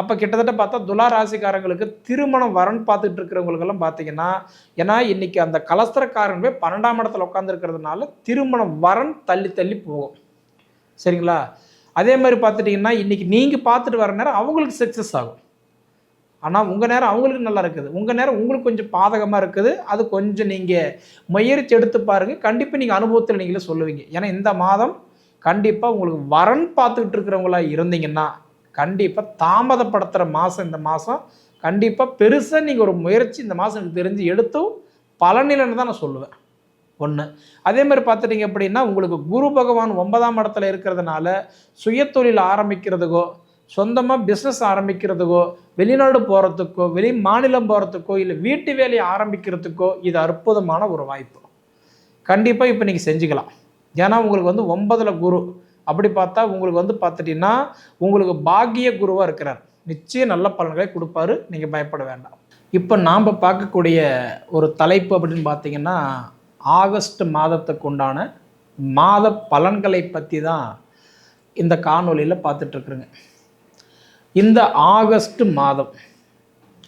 அப்போ கிட்டத்தட்ட பார்த்தா துலா ராசிக்காரங்களுக்கு திருமணம் வரன் பார்த்துட்டு இருக்கிறவங்களுக்கெல்லாம் பார்த்தீங்கன்னா ஏன்னா இன்னைக்கு அந்த கலஸ்தரக்காரன் போய் பன்னெண்டாம் இடத்துல உட்காந்துருக்கிறதுனால திருமணம் வரன் தள்ளி தள்ளி போகும். சரிங்களா? அதே மாதிரி பார்த்துட்டிங்கன்னா இன்றைக்கி நீங்கள் பார்த்துட்டு வர நேரம் அவங்களுக்கு சக்ஸஸ் ஆகும். ஆனால் உங்கள் நேரம் அவங்களுக்கு நல்லா இருக்குது. உங்கள் நேரம் உங்களுக்கு கொஞ்சம் பாதகமாக இருக்குது. அது கொஞ்சம் நீங்கள் முயற்சி எடுத்து பாருங்கள் கண்டிப்பாக நீங்கள் அனுபவத்தில் நீங்களே சொல்லுவீங்க. ஏன்னா இந்த மாதம் கண்டிப்பாக உங்களுக்கு வரன் பார்த்துக்கிட்டு இருக்கிறவங்களா இருந்தீங்கன்னா கண்டிப்பாக தாமதப்படுத்துகிற மாதம் இந்த மாதம் கண்டிப்பாக பெருசாக நீங்கள் ஒரு முயற்சி இந்த மாதம் எனக்கு தெரிஞ்சு எடுத்தும் பலனில்னு தான் நான் சொல்லுவேன். ஒன்று அதே மாதிரி பார்த்துட்டிங்க அப்படின்னா உங்களுக்கு குரு பகவான் ஒன்பதாம் இடத்துல இருக்கிறதுனால சுயத்தொழில் ஆரம்பிக்கிறதுக்கோ சொந்தமாக பிஸ்னஸ் ஆரம்பிக்கிறதுக்கோ வெளிநாடு போகிறதுக்கோ வெளி மாநிலம் போகிறதுக்கோ இல்லை வீட்டு வேலையை ஆரம்பிக்கிறதுக்கோ இது அற்புதமான ஒரு வாய்ப்பு. கண்டிப்பாக இப்போ நீங்கள் செஞ்சுக்கலாம். ஏன்னா உங்களுக்கு வந்து ஒன்பதில் குரு. அப்படி பார்த்தா உங்களுக்கு வந்து பார்த்துட்டிங்கன்னா உங்களுக்கு பாக்கிய குருவாக இருக்கிறார். நிச்சயம் நல்ல பலன்களை கொடுப்பாரு. நீங்கள் பயப்பட வேண்டாம். இப்போ நாம் பார்க்கக்கூடிய ஒரு தலைப்பு அப்படின்னு பார்த்தீங்கன்னா ஆகஸ்ட் மாதத்துக்கு உண்டான மாத பலன்களை பற்றி தான் இந்த காணொலியில் பார்த்துட்ருக்குறேங்க இந்த ஆகஸ்ட் மாதம்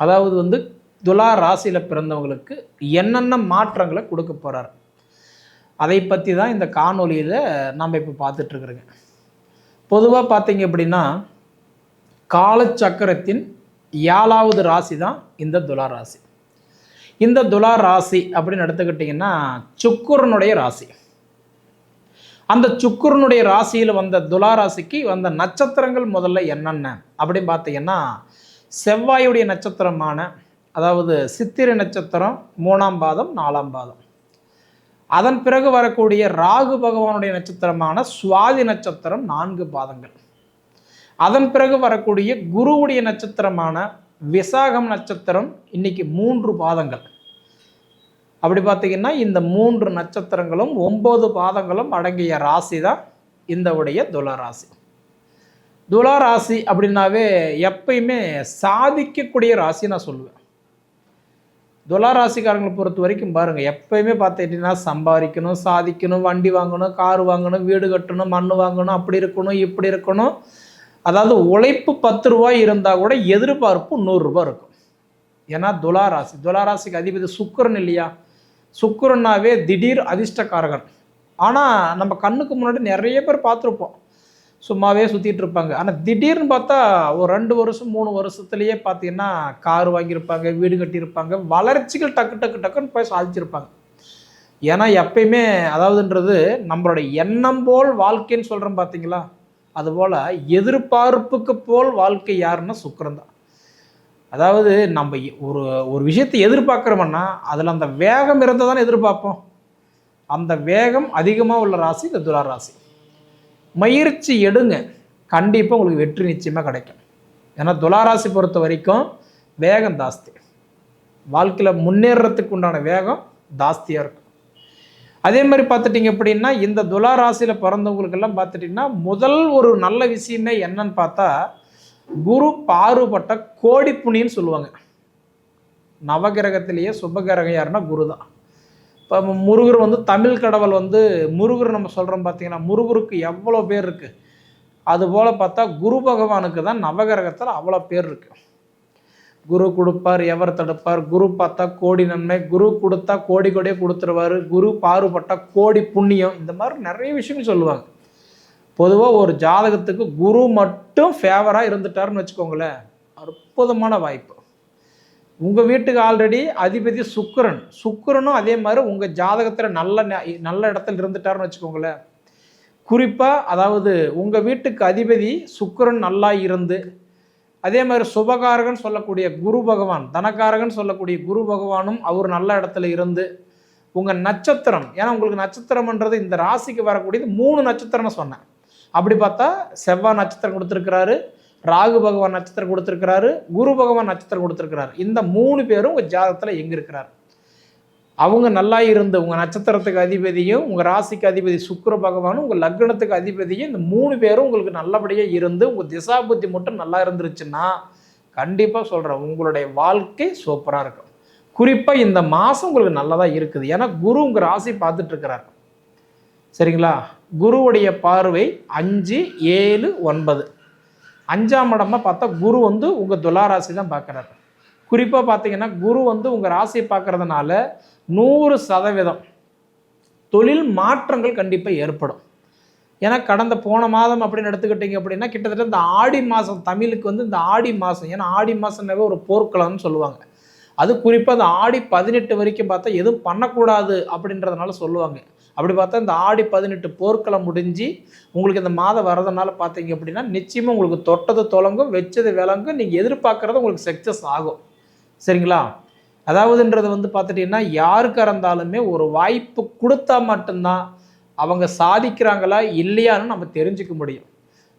அதாவது வந்து துலா ராசியில் பிறந்தவங்களுக்கு என்னென்ன மாற்றங்களை கொடுக்க போகிறார் அதை பற்றி தான் இந்த காணொலியில் நாம் இப்போ பார்த்துட்ருக்குறோங்க. பொதுவாக பார்த்தீங்க அப்படின்னா காலச்சக்கரத்தின் ஏழாவது ராசி தான் இந்த துலா ராசி இந்த துலா ராசி அப்படின்னு எடுத்துக்கிட்டிங்கன்னா சுக்குரனுடைய ராசி. அந்த சுக்குரனுடைய ராசியில் வந்த துலா ராசிக்கு வந்த நட்சத்திரங்கள் முதல்ல என்னென்ன அப்படின்னு பார்த்தீங்கன்னா செவ்வாயுடைய நட்சத்திரமான அதாவது சித்திரை நட்சத்திரம் மூணாம் பாதம் நாலாம் பாதம். அதன் பிறகு வரக்கூடிய ராகு பகவானுடைய நட்சத்திரமான சுவாதி நட்சத்திரம் நான்கு பாதங்கள். அதன் பிறகு வரக்கூடிய குருவுடைய நட்சத்திரமான விசாகம் நட்சத்திரம் இன்னைக்கு மூன்று பாதங்கள். அப்படி பார்த்தீங்கன்னா இந்த மூன்று நட்சத்திரங்களும் ஒம்பது பாதங்களும் அடங்கிய ராசி தான் இந்த உடைய துளராசி. ராசி அப்படின்னாவே எப்பயுமே சாதிக்கக்கூடிய ராசி நான் சொல்லுவேன். துலாராசிக்காரங்களை பொறுத்த வரைக்கும் பாருங்கள் எப்பயுமே பார்த்துக்கிட்டிங்கன்னா சம்பாதிக்கணும் சாதிக்கணும் வண்டி வாங்கணும் கார் வாங்கணும் வீடு கட்டணும் மண் வாங்கணும் அப்படி இருக்கணும் இப்படி இருக்கணும். அதாவது உழைப்பு பத்து ரூபாய் இருந்தால் கூட எதிர்பார்ப்பு நூறுரூபா இருக்கும். ஏன்னா துலாராசி துலாராசிக்கு அதிபதி சுக்கரன் இல்லையா? சுக்கரன்னாவே திடீர் அதிர்ஷ்டக்காரகன். ஆனால் நம்ம கண்ணுக்கு முன்னாடி நிறைய பேர் பார்த்துருப்போம். சும்மாவே சுற்றிட்டு இருப்பாங்க. ஆனால் திடீர்னு பார்த்தா ஒரு ரெண்டு வருஷம் மூணு வருஷத்துலேயே பார்த்தீங்கன்னா கார் வாங்கியிருப்பாங்க வீடு கட்டியிருப்பாங்க. வளர்ச்சிகள் டக்கு டக்கு டக்குன்னு போய் சாதிச்சிருப்பாங்க. ஏன்னா எப்பயுமே அதாவதுன்றது நம்மளோட எண்ணம் போல் வாழ்க்கைன்னு சொல்கிறோம் பார்த்தீங்களா? அதுபோல் எதிர்பார்ப்புக்கு போல் வாழ்க்கை யாருன்னா சுக்கரம் தான். அதாவது நம்ம ஒரு ஒரு விஷயத்தை எதிர்பார்க்குறோம்னா அதில் அந்த வேகம் இருந்தால் தானே எதிர்பார்ப்போம். அந்த வேகம் அதிகமாக உள்ள ராசி இந்த துலா ராசி. முயற்சி எடுங்க. கண்டிப்பாக உங்களுக்கு வெற்றி நிச்சயமாக கிடைக்கும். ஏன்னா துளாராசி பொறுத்த வரைக்கும் வேகம் ஜாஸ்தி. வாழ்க்கையில் முன்னேறத்துக்கு உண்டான வேகம் ஜாஸ்தியாக இருக்கும். அதே மாதிரி பார்த்துட்டிங்க அப்படின்னா இந்த துலா ராசியில் பிறந்தவங்களுக்கெல்லாம் பார்த்துட்டிங்கன்னா முதல் ஒரு நல்ல விஷயமே என்னன்னு பார்த்தா குரு பாறுபட்ட கோடி புனின்னு சொல்லுவாங்க. நவகிரகத்திலேயே சுபகிரகம் யாருன்னா குரு தான். இப்போ முருகர் வந்து தமிழ் கடவுள் வந்து முருகர் நம்ம சொல்கிறோம் பார்த்தீங்கன்னா முருகருக்கு எவ்வளோ பேர் இருக்குது அதுபோல் பார்த்தா குரு பகவானுக்கு தான் நவகிரகத்தில் அவ்வளோ பேர் இருக்குது குரு கொடுப்பார் எவர் தடுப்பார்? குரு பார்த்தா கோடி நன்மை குரு கொடுத்தா கோடி கோடியே கொடுத்துருவார் குரு பாறுபட்டா கோடி புண்ணியம் இந்த மாதிரி நிறைய விஷயங்கள் சொல்லுவாங்க. பொதுவாக ஒரு ஜாதகத்துக்கு குரு மட்டும் ஃபேவராக இருந்துட்டாருன்னு வச்சுக்கோங்களேன் அற்புதமான வாய்ப்பு. உங்கள் வீட்டுக்கு ஆல்ரெடி அதிபதி சுக்கிரன். சுக்கரனும் அதே மாதிரி உங்கள் ஜாதகத்தில் நல்ல நல்ல இடத்துல இருந்துட்டாருன்னு வச்சுக்கோங்களேன். குறிப்பாக அதாவது உங்கள் வீட்டுக்கு அதிபதி சுக்கிரன் நல்லா இருந்து அதே மாதிரி சுபகாரகன் சொல்லக்கூடிய குரு பகவான் தனகாரகன் சொல்லக்கூடிய குரு பகவானும் அவர் நல்ல இடத்துல இருந்து உங்கள் நட்சத்திரம் ஏன்னா உங்களுக்கு நட்சத்திரம்ன்றது இந்த ராசிக்கு வரக்கூடியது மூணு நட்சத்திரம்னு சொன்னேன். அப்படி பார்த்தா செவ்வாய் நட்சத்திரம் கொடுத்துருக்கிறாரு ராகு பகவான் நட்சத்திரம் கொடுத்துருக்கிறாரு குரு பகவான் நட்சத்திரம் கொடுத்துருக்கிறாரு. இந்த மூணு பேரும் உங்கள் ஜாதகத்தில் எங்கே இருக்கிறார்? அவங்க நல்லா இருந்து உங்கள் நட்சத்திரத்துக்கு அதிபதியும் உங்கள் ராசிக்கு அதிபதி சுக்கர பகவானும் உங்கள் லக்னத்துக்கு அதிபதியும் இந்த மூணு பேரும் உங்களுக்கு நல்லபடியாக இருந்து உங்கள் திசா புத்தி மட்டும் நல்லா இருந்துருச்சுன்னா கண்டிப்பாக சொல்கிறேன் உங்களுடைய வாழ்க்கை சூப்பராக இருக்கும். குறிப்பாக இந்த மாதம் உங்களுக்கு நல்லதாக இருக்குது. ஏன்னா குரு உங்கள் ராசி பார்த்துட்ருக்கிறார். சரிங்களா? குருவுடைய பார்வை அஞ்சு ஏழு ஒன்பது. அஞ்சாம் இடமா பார்த்தா குரு வந்து உங்கள் துலா ராசி தான் பார்க்குறாரு. குறிப்பாக பார்த்தீங்கன்னா குரு வந்து உங்கள் ராசியை பார்க்கறதுனால நூறு சதவீதம் தொழில் மாற்றங்கள் கண்டிப்பாக ஏற்படும். ஏன்னா கடந்த போன மாதம் அப்படின்னு எடுத்துக்கிட்டீங்க அப்படின்னா கிட்டத்தட்ட இந்த ஆடி மாதம் தமிழுக்கு வந்து இந்த ஆடி மாதம் ஏன்னா ஆடி மாதம்னாவே ஒரு போர்க்களம்னு சொல்லுவாங்க. அது குறிப்பாக அந்த ஆடி பதினெட்டு வரைக்கும் பார்த்தா எதுவும் பண்ணக்கூடாது அப்படின்றதுனால சொல்லுவாங்க. அப்படி பார்த்தா இந்த ஆடி பதினெட்டு போர்க்களம் முடிஞ்சு உங்களுக்கு இந்த மாதம் வரதுனால பார்த்தீங்க அப்படின்னா நிச்சயமாக உங்களுக்கு தொட்டது தொலங்கும் வச்சது விளங்கும் நீங்கள் எதிர்பார்க்குறது உங்களுக்கு சக்ஸஸ் ஆகும். சரிங்களா? அதாவதுன்றது வந்து பார்த்துட்டிங்கன்னா யாருக்காக இருந்தாலுமே ஒரு வாய்ப்பு கொடுத்தா மட்டும்தான் அவங்க சாதிக்கிறாங்களா இல்லையான்னு நம்ம தெரிஞ்சுக்க முடியும்.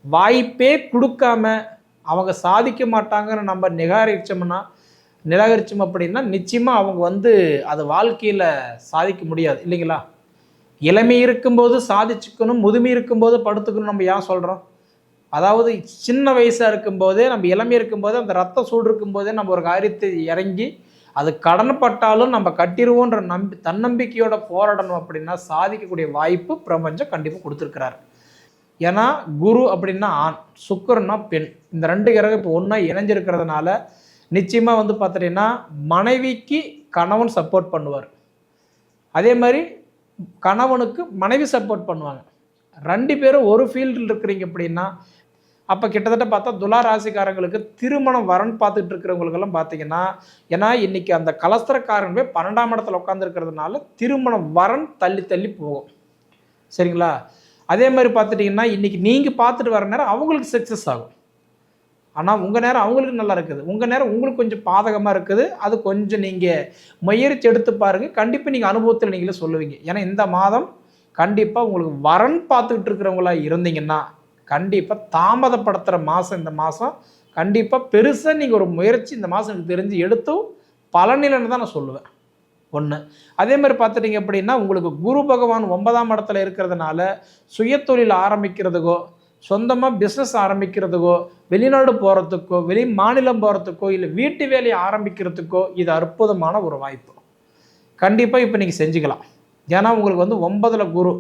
வாய்ப்பே கொடுக்காம அவங்க சாதிக்க மாட்டாங்கன்னு நம்ம நிகாரிச்சோம்னா நிராகரிச்சோம் அப்படின்னா நிச்சயமாக அவங்க வந்து அது வாழ்க்கையில் சாதிக்க முடியாது. இல்லைங்களா? இளமை இருக்கும்போது சாதிச்சுக்கணும் முதுமை இருக்கும்போது படுத்துக்கணும் நம்ம ஏன் சொல்கிறோம் அதாவது சின்ன வயசாக இருக்கும்போதே நம்ம இளமை இருக்கும்போதே அந்த ரத்த சூடு இருக்கும்போதே நம்ம ஒரு காரியத்தை இறங்கி அது கடன்பட்டாலும் நம்ம கட்டிடுவோன்ற நம்பி தன்னம்பிக்கையோட போராடணும் அப்படின்னா சாதிக்கக்கூடிய வாய்ப்பு பிரபஞ்சம் கண்டிப்பாக கொடுத்துருக்கிறார். ஏன்னா குரு அப்படின்னா ஆண் சுக்கரன்னா பெண். இந்த ரெண்டு கிரகம் இப்போ ஒன்றா இணைஞ்சிருக்கிறதுனால நிச்சயமாக வந்து பார்த்துட்டிங்கன்னா மனைவிக்கு கணவன் சப்போர்ட் பண்ணுவார். அதே மாதிரி கணவனுக்கு மனைவி சப்போர்ட் பண்ணுவாங்க. ரெண்டு பேரும் ஒரு ஃபீல்டில் இருக்கிறீங்க அப்படின்னா அப்போ கிட்டத்தட்ட பார்த்தா துலா ராசிக்காரங்களுக்கு திருமணம் வரன் பார்த்துட்டு இருக்கிறவங்களுக்கெல்லாம் பார்த்தீங்கன்னா ஏன்னா இன்றைக்கி அந்த கலஸ்தரக்காரன் போய் பன்னெண்டாம் இடத்துல உட்காந்துருக்கிறதுனால திருமணம் வரன் தள்ளி தள்ளி போகும். சரிங்களா? அதே மாதிரி பார்த்துட்டிங்கன்னா இன்றைக்கி நீங்கள் பார்த்துட்டு வர நேரம் அவங்களுக்கு சக்ஸஸ் ஆகும். ஆனால் உங்கள் நேரம் அவங்களுக்கு நல்லா இருக்குது. உங்கள் நேரம் உங்களுக்கு கொஞ்சம் பாதகமாக இருக்குது. அது கொஞ்சம் நீங்கள் முயற்சி எடுத்து பாருங்கள் கண்டிப்பாக நீங்கள் அனுபவத்தில் நீங்களே சொல்லுவீங்க. ஏன்னா இந்த மாதம் கண்டிப்பாக உங்களுக்கு வரன் பார்த்துக்கிட்டு இருக்கிறவங்களா இருந்தீங்கன்னா கண்டிப்பாக தாமதப்படுத்துகிற மாதம் இந்த மாதம் கண்டிப்பாக பெருசாக நீங்கள் ஒரு முயற்சி இந்த மாதம் எனக்கு தெரிஞ்சு எடுத்தும் பலனில்னு தான் நான் சொல்லுவேன். ஒன்று அதே மாதிரி பார்த்துட்டிங்க அப்படின்னா உங்களுக்கு குரு பகவான் ஒன்பதாம் இடத்துல இருக்கிறதுனால சுயத்தொழில் ஆரம்பிக்கிறதுக்கோ சொந்தமாக பிஸ்னஸ் ஆரம்பிக்கிறதுக்கோ வெளிநாடு போகிறதுக்கோ வெளி மாநிலம் போகிறதுக்கோ இல்லை வீட்டு வேலையை ஆரம்பிக்கிறதுக்கோ இது அற்புதமான ஒரு வாய்ப்பு. கண்டிப்பாக இப்போ நீங்கள் செஞ்சுக்கலாம். ஏன்னா உங்களுக்கு வந்து ஒன்பதில் குரு.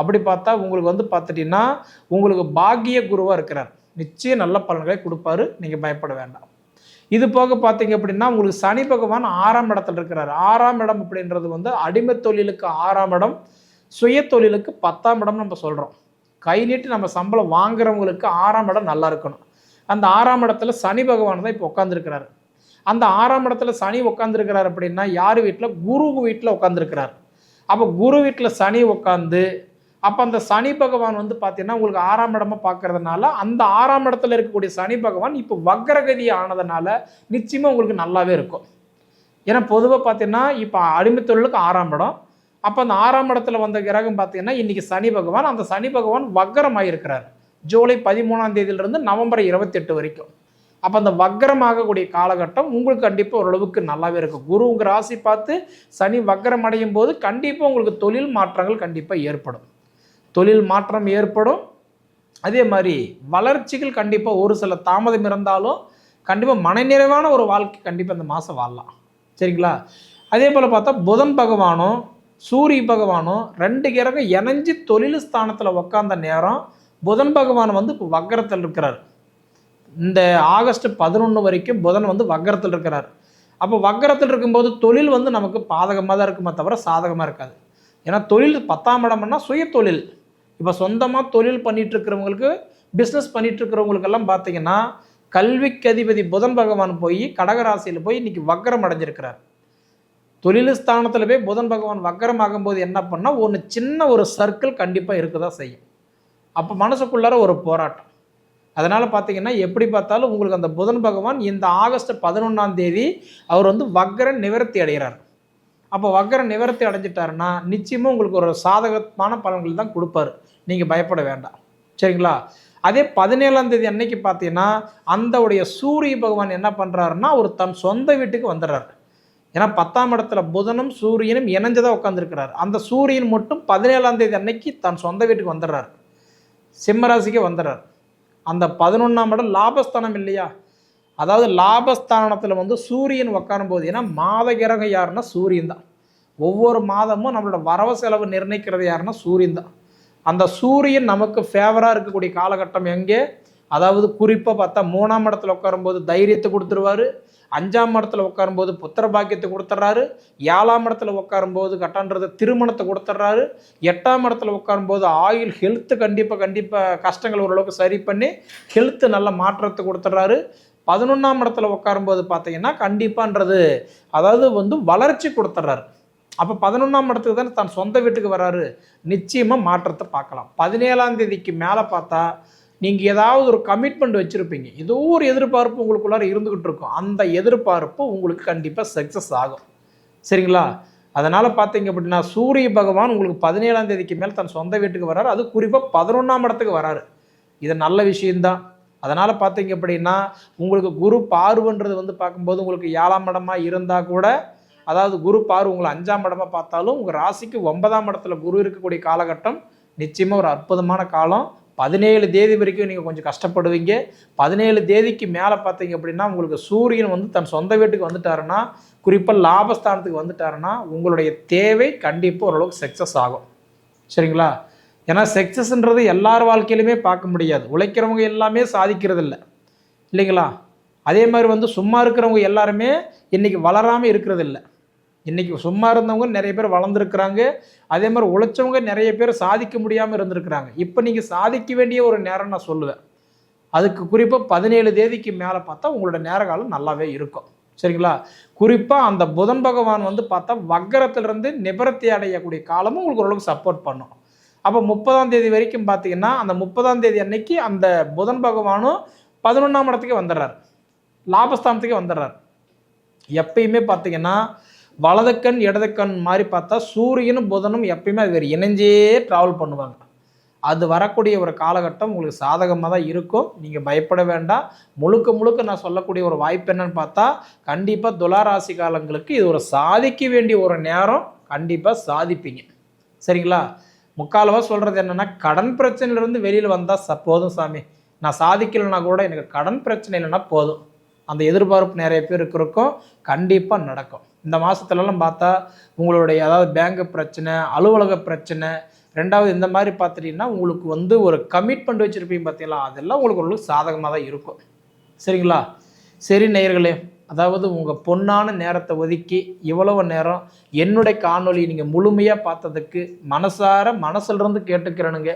அப்படி பார்த்தா உங்களுக்கு வந்து பார்த்துட்டிங்கன்னா உங்களுக்கு பாக்கிய குருவாக இருக்கிறார். நிச்சயம் நல்ல பலன்களை கொடுப்பாரு. நீங்கள் பயப்பட வேண்டாம். இது போக பார்த்தீங்க அப்படின்னா உங்களுக்கு சனி பகவான் ஆறாம் இடத்துல இருக்கிறார். ஆறாம் இடம் அப்படின்றது வந்து அடிமை தொழிலுக்கு ஆறாம் இடம் சுய தொழிலுக்கு பத்தாம் இடம் நம்ம சொல்கிறோம் கை நீட்டி நம்ம சம்பளம் வாங்குறவங்களுக்கு ஆறாம் இடம் நல்லா இருக்கணும். அந்த ஆறாம் இடத்துல சனி பகவான் தான் இப்போ உட்காந்துருக்கிறாரு அந்த ஆறாம் இடத்துல சனி உட்காந்துருக்கிறார் அப்படின்னா யார் வீட்டில் குரு வீட்டில் உட்காந்துருக்கிறார் அப்போ குரு வீட்டில் சனி உட்காந்து அப்போ அந்த சனி பகவான் வந்து பார்த்தீங்கன்னா உங்களுக்கு ஆறாம் இடமா பார்க்கறதுனால அந்த ஆறாம் இடத்துல இருக்கக்கூடிய சனி பகவான் இப்போ வக்ரகதி ஆனதுனால நிச்சயமாக உங்களுக்கு நல்லாவே இருக்கும். ஏன்னா பொதுவாக பார்த்தீங்கன்னா இப்போ அடிமைத்தொழிலுக்கு ஆறாம் இடம் அப்போ அந்த ஆறாம் இடத்துல வந்த கிரகம் பார்த்தீங்கன்னா இன்னைக்கு சனி பகவான். அந்த சனி பகவான் வக்கரமாக இருக்கிறார் ஜூலை பதிமூணாம் தேதியிலிருந்து நவம்பர் இருபத்தெட்டு வரைக்கும். அப்போ அந்த வக்கரமாகக்கூடிய காலகட்டம் உங்களுக்கு கண்டிப்பாக ஓரளவுக்கு நல்லாவே இருக்கும். குரு உங்கள் ராசி பார்த்து சனி வக்கரம் அடையும் போது கண்டிப்பாக உங்களுக்கு தொழில் மாற்றங்கள் கண்டிப்பாக ஏற்படும். தொழில் மாற்றம் ஏற்படும். அதே மாதிரி வளர்ச்சிகள் கண்டிப்பாக ஒரு சில தாமதம் இருந்தாலும் கண்டிப்பாக மனநிறைவான ஒரு வாழ்க்கை கண்டிப்பாக இந்த மாதம் வாழலாம். சரிங்களா? அதே போல் பார்த்தா புதன் பகவானும் சூரிய பகவானும் ரெண்டு கிரகம் இணைஞ்சு தொழில் ஸ்தானத்தில் உக்காந்த நேரம் புதன் பகவான் வந்து இப்போ வக்கரத்தில் இருக்கிறார். இந்த ஆகஸ்ட் பதினொன்று வரைக்கும் புதன் வந்து வக்கரத்தில் இருக்கிறார். அப்போ வக்கரத்தில் இருக்கும்போது தொழில் வந்து நமக்கு பாதகமாக தான் இருக்குமே தவிர சாதகமாக இருக்காது. ஏன்னா தொழில் பத்தாம் இடம்னா சுய தொழில். இப்போ சொந்தமாக தொழில் பண்ணிட்டு இருக்கிறவங்களுக்கு பிஸ்னஸ் பண்ணிட்டு இருக்கிறவங்களுக்கெல்லாம் பார்த்தீங்கன்னா கல்விக்கு அதிபதி புதன் பகவான் போய் கடகராசியில் போய் இன்னைக்கு வக்கரம் அடைஞ்சிருக்கிறார். தொழில் ஸ்தானத்தில் போய் புதன் பகவான் வக்கரம் ஆகும்போது என்ன பண்ணால் ஒன்று சின்ன ஒரு சர்க்கிள் கண்டிப்பாக இருக்க தான் செய்யும். அப்போ மனசுக்குள்ளார ஒரு போராட்டம். அதனால் பார்த்தீங்கன்னா எப்படி பார்த்தாலும் உங்களுக்கு அந்த புதன் பகவான் இந்த ஆகஸ்ட் பதினொன்றாம் தேதி அவர் வந்து வக்கர நிவர்த்தி அடைகிறார். அப்போ வக்கர நிவர்த்தி அடைஞ்சிட்டாருன்னா நிச்சயமாக உங்களுக்கு ஒரு சாதகமான பலன்கள் தான் கொடுப்பாரு. நீங்கள் பயப்பட வேண்டாம். சரிங்களா? அதே பதினேழாம் தேதி அன்னைக்கு பார்த்தீங்கன்னா அந்த உடைய சூரிய பகவான் என்ன பண்ணுறாருன்னா ஒரு தன் சொந்த வீட்டுக்கு வந்துடுறாரு. ஏன்னா பத்தாம் இடத்துல புதனும் சூரியனும் இணைஞ்சதாக உட்காந்துருக்கிறார் அந்த சூரியன் மட்டும் பதினேழாம் தேதி அன்னைக்கு தன் சொந்த வீட்டுக்கு வந்துடுறார். சிம்மராசிக்கு வந்துடுறார். அந்த பதினொன்றாம் இடம் லாபஸ்தானம் இல்லையா? அதாவது லாபஸ்தானத்தில் வந்து சூரியன் உட்காரும் போது ஏன்னா மாத கிரகம் யாருன்னா சூரியன் தான். ஒவ்வொரு மாதமும் நம்மளோட வரவு செலவு நிர்ணயிக்கிறது யாருன்னா சூரியன் தான். அந்த சூரியன் நமக்கு ஃபேவராக இருக்கக்கூடிய காலகட்டம் எங்கே? அதாவது குறிப்பாக பார்த்தா மூணாம் இடத்துல உட்காரும்போது தைரியத்தை கொடுத்துருவாரு. அஞ்சாம் இடத்துல உட்காரும்போது புத்திர பாக்கியத்தை கொடுத்துட்றாரு. ஏழாம் இடத்துல உட்காரும்போது கட்டான்றது திருமணத்தை கொடுத்துட்றாரு. எட்டாம் இடத்துல உட்காரும்போது ஆயுள் ஹெல்த்து கண்டிப்பாக கண்டிப்பாக கஷ்டங்கள் ஓரளவுக்கு சரி பண்ணி ஹெல்த்து நல்ல மாற்றத்தை கொடுத்துட்றாரு. பதினொன்றாம் இடத்துல உட்காரும்போது பார்த்தீங்கன்னா கண்டிப்பான்றது. அதாவது வந்து வளர்ச்சி கொடுத்துட்றாரு. அப்போ பதினொன்றாம் இடத்துக்கு தானே தன் சொந்த வீட்டுக்கு வராரு நிச்சயமாக மாற்றத்தை பார்க்கலாம். பதினேழாம் தேதிக்கு மேலே பார்த்தா நீங்கள் ஏதாவது ஒரு கமிட்மெண்ட் வச்சுருப்பீங்க. ஏதோ ஒரு எதிர்பார்ப்பு உங்களுக்குள்ளார இருந்துக்கிட்டு இருக்கும். அந்த எதிர்பார்ப்பு உங்களுக்கு கண்டிப்பாக சக்ஸஸ் ஆகும். சரிங்களா? அதனால் பார்த்தீங்க அப்படின்னா சூரிய பகவான் உங்களுக்கு பதினேழாம் தேதிக்கு மேல் தன் சொந்த வீட்டுக்கு வராரு அது குறிப்பாக பதினொன்றாம் இடத்துக்கு வராரு இது நல்ல விஷயம்தான். அதனால் பார்த்தீங்க அப்படின்னா உங்களுக்கு குரு பார்வைன்றது வந்து பார்க்கும்போது உங்களுக்கு ஏழாம் இடமாக இருந்தால் கூட அதாவது குரு பார்வை உங்களை அஞ்சாம் இடமாக பார்த்தாலும் உங்கள் ராசிக்கு ஒன்பதாம் இடத்துல குரு இருக்கக்கூடிய காலகட்டம் நிச்சயமாக ஒரு அற்புதமான காலம். பதினேழு தேதி வரைக்கும் நீங்கள் கொஞ்சம் கஷ்டப்படுவீங்க. பதினேழு தேதிக்கு மேலே பார்த்தீங்க அப்படின்னா உங்களுக்கு சூரியன் வந்து தன் சொந்த வீட்டுக்கு வந்துட்டாருன்னா குறிப்பாக லாபஸ்தானத்துக்கு வந்துட்டாருன்னா உங்களுடைய தேவை கண்டிப்பாக ஓரளவுக்கு சக்ஸஸ் ஆகும். சரிங்களா? ஏன்னா சக்ஸஸ்ன்றது எல்லார் வாழ்க்கையிலுமே பார்க்க முடியாது. உழைக்கிறவங்க எல்லாமே சாதிக்கிறது இல்லை இல்லைங்களா? அதே மாதிரி வந்து சும்மா இருக்கிறவங்க எல்லாருமே இன்றைக்கி வளராமல் இருக்கிறது இல்லை இன்றைக்கி சும்மா இருந்தவங்க நிறைய பேர் வளர்ந்துருக்குறாங்க. அதே மாதிரி உழைச்சவங்க நிறைய பேர் சாதிக்க முடியாமல் இருந்திருக்கிறாங்க. இப்போ நீங்கள் சாதிக்க வேண்டிய ஒரு நேரம் நான் சொல்லுவேன். அதுக்கு குறிப்பாக பதினேழு தேதிக்கு மேலே பார்த்தா உங்களோட நேர காலம் நல்லாவே இருக்கும். சரிங்களா? குறிப்பாக அந்த புதன் பகவான் வந்து பார்த்தா வக்கரத்திலிருந்து நிபர்த்தி அடையக்கூடிய காலமும் உங்களுக்கு ஓரளவுக்கு சப்போர்ட் பண்ணும். அப்போ முப்பதாம் தேதி வரைக்கும் பார்த்தீங்கன்னா அந்த முப்பதாம் தேதி அன்னைக்கு அந்த புதன் பகவானும் பதினொன்றாம் இடத்துக்கு வந்துடுறார். லாபஸ்தானத்துக்கே வந்துடுறார். எப்பயுமே பார்த்தீங்கன்னா வலதுக்கண் இடதுக்கண் மாதிரி பார்த்தா சூரியனும் புதனும் எப்பயுமே அது வேறு இணைஞ்சே ட்ராவல் பண்ணுவாங்க. அது வரக்கூடிய ஒரு காலகட்டம் உங்களுக்கு சாதகமாக தான் இருக்கும். நீங்கள் பயப்பட வேண்டாம். முழுக்க முழுக்க நான் சொல்லக்கூடிய ஒரு வாய்ப்பு என்னன்னு பார்த்தா கண்டிப்பாக துளாராசி காலங்களுக்கு இது ஒரு சாதிக்க வேண்டிய ஒரு நேரம். கண்டிப்பாக சாதிப்பீங்க. சரிங்களா? முக்காலவா சொல்கிறது என்னென்னா கடன் பிரச்சனையிலேருந்து வெளியில் வந்தால் ச போதும் சாமி. நான் சாதிக்கலைன்னா கூட எனக்கு கடன் பிரச்சனை இல்லைன்னா போதும். அந்த எதிர்பார்ப்பு நிறைய பேருக்கு இருக்கும். கண்டிப்பாக நடக்கும். இந்த மாதத்துலலாம் பார்த்தா உங்களுடைய அதாவது பேங்க் பிரச்சனை அலுவலக பிரச்சனை ரெண்டாவது இந்த மாதிரி பார்த்துட்டிங்கன்னா உங்களுக்கு வந்து ஒரு கமிட்மெண்ட் வச்சுருப்பீங்க பார்த்தீங்களா? அதெல்லாம் உங்களுக்கு ஓரளவுக்கு சாதகமாக தான் இருக்கும். சரிங்களா? சரி நேயர்களே அதாவது உங்கள் பொன்னான நேரத்தை ஒதுக்கி இவ்வளவு நேரம் என்னுடைய காணொலியை நீங்கள் முழுமையாக பார்த்ததுக்கு மனசார மனசிலிருந்து கேட்டுக்கிறேனுங்க.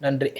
நன்றி.